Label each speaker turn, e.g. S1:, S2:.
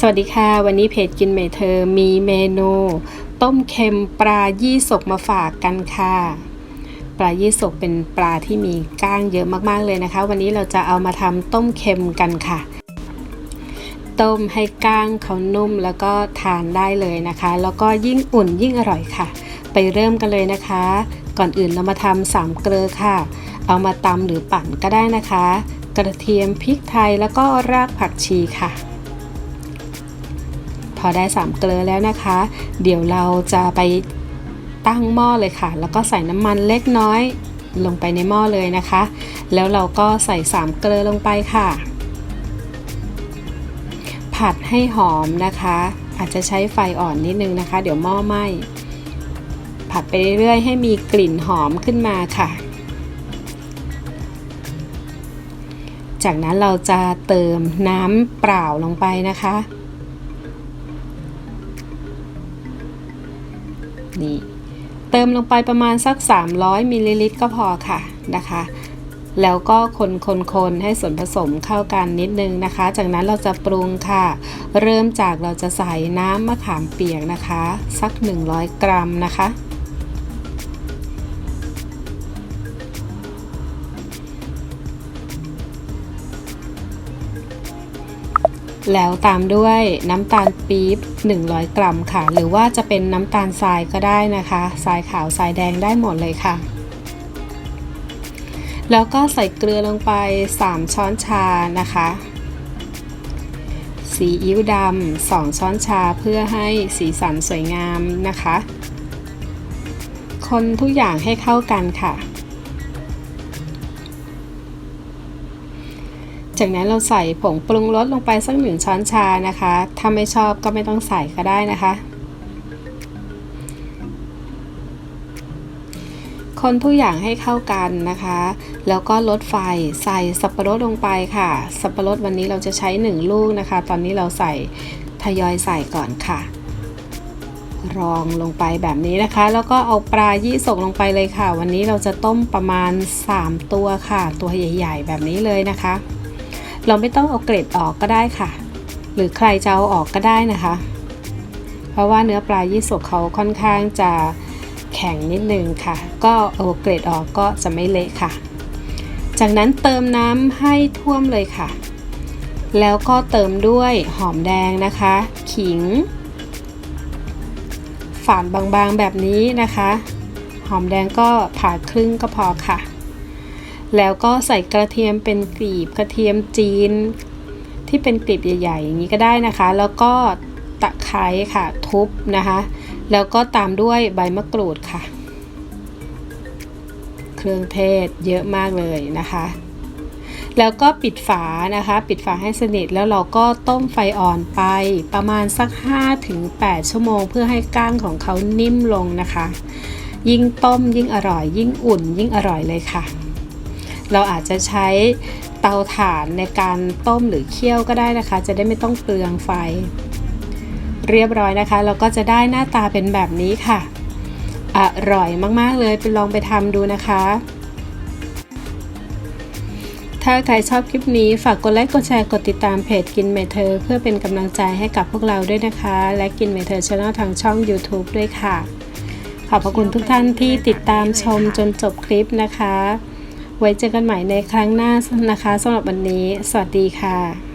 S1: สวัสดีค่ะ วันนี้เพจกินเมเธอมีเมนู ต้มเค็มปลายี่สกมาฝากกันค่ะ ปลายี่สกเป็นปลาที่มีก้างเยอะมากๆเลยนะคะ วันนี้เราจะเอามาทำต้มเค็มกันค่ะ ต้มให้ก้างเขานุ่มแล้วก็ทานได้เลยนะคะ แล้วก็ยิ่งอุ่นยิ่งอร่อยค่ะ ไปเริ่มกันเลยนะคะ ก่อนอื่นเรามาทำสามเกลือค่ะ เอามาตำหรือปั่นก็ได้นะคะ กระเทียมพริกไทยแล้วก็รากผักชีค่ะ พอได้สามเกลือแล้วนะคะ เดี๋ยวเราจะไปตั้งหม้อเลยค่ะ แล้วก็ใส่น้ำมันเล็กน้อยลงไปในหม้อเลยนะคะ แล้วเราก็ใส่สามเกลือลงไปค่ะ ผัดให้หอมนะคะ อาจจะใช้ไฟอ่อนนิดนึงนะคะ เดี๋ยวหม้อไหม้ผัดไปเรื่อยๆให้มีกลิ่นหอมขึ้นมาค่ะ จากนั้นเราจะเติมน้ำเปล่าลงไปนะคะ นี่เติมลงไปประมาณสัก 300มิลลิลิตรก็พอค่ะนะคะ แล้วก็คนคนคนให้ส่วนผสมเข้ากันนิดนึงนะคะ จากนั้นเราจะปรุงค่ะ เริ่มจากเราจะใส่น้ำมะขามเปียกนะคะ สัก 100 กรัมนะคะ แล้วตามด้วยน้ำตาลปี๊บ 100 กรัมค่ะ หรือว่าจะเป็นน้ำตาลทรายก็ได้นะคะทรายขาวทรายแดงได้หมดเลยค่ะ แล้วก็ใส่เกลือลงไป 3 ช้อนชานะคะสีอิ๊วดำ2ช้อนชาเพื่อให้สีสันสวยงามนะคะ คนทุกอย่างให้เข้ากันค่ะ จากนั้นเราใส่ผงปรุงรสลงไปสักหนึ่งช้อนชานะคะ ถ้าไม่ชอบก็ไม่ต้องใส่ก็ได้นะคะ คนทุกอย่างให้เข้ากันนะคะ แล้วก็ลดไฟใส่สับปะรดลงไปค่ะ สับปะรดวันนี้เราจะใช้ 1 ลูกนะคะ ตอนนี้เราใส่ทยอยใส่ก่อนค่ะ รองลงไปแบบนี้นะคะ แล้วก็เอาปลายี่สกลงไปเลยค่ะ วันนี้เราจะต้มประมาณ 3 ตัวค่ะ ตัวใหญ่ ๆ แบบนี้เลยนะคะ เราไม่ต้องเอาเกล็ดออกก็ได้ค่ะ หรือใครจะเอาออกก็ได้นะคะ เพราะว่าเนื้อปลายี่สกเขาค่อนข้างจะแข็งนิดนึงค่ะ ก็เอาเกล็ดออกก็จะไม่เละค่ะ จากนั้นเติมน้ำให้ท่วมเลยค่ะ แล้วก็เติมด้วยหอมแดงนะคะ ขิง ฝานบางๆแบบนี้นะคะ หอมแดงก็ผ่าครึ่งก็พอค่ะ แล้วก็ใส่กระเทียมเป็นกลีบกระเทียมจีน ที่เป็นกลีบใหญ่ๆ อย่างนี้ก็ได้นะคะ แล้วก็ตะไคร้ค่ะทุบนะคะ แล้วก็ตามด้วยใบมะกรูดค่ะ เครื่องเทศเยอะมากเลยนะคะ แล้วก็ปิดฝานะคะ ปิดฝาให้สนิทแล้วเราก็ต้มไฟอ่อนไปประมาณสัก 5-8 ชั่วโมง เพื่อให้ก้างของเขานิ่มลงนะคะ ยิ่งต้มยิ่งอร่อย ยิ่งอุ่นยิ่งอร่อยเลยค่ะ เราอาจจะใช้เตาถ่านในการต้มหรือเคี่ยวก็ได้นะคะ จะได้ไม่ต้องเปลืองไฟ เรียบร้อยนะคะ เราก็จะได้หน้าตาเป็นแบบนี้ค่ะอร่อยมากๆเลยไปลองไปทำดูนะคะ ถ้าใครชอบคลิปนี้ฝากกดไลค์กดแชร์กดติดตามเพจกินเมเธอเพื่อเป็นกำลังใจให้กับพวกเราด้วยนะคะ และกินเมเธอช anel ทางช่อง YouTube ด้วยค่ะ ขอบพระคุณทุกท่านที่ติดตามชมจนจบคลิปนะคะ ไว้เจอกันใหม่ในครั้งหน้านะคะสำหรับวันนี้ สวัสดีค่ะ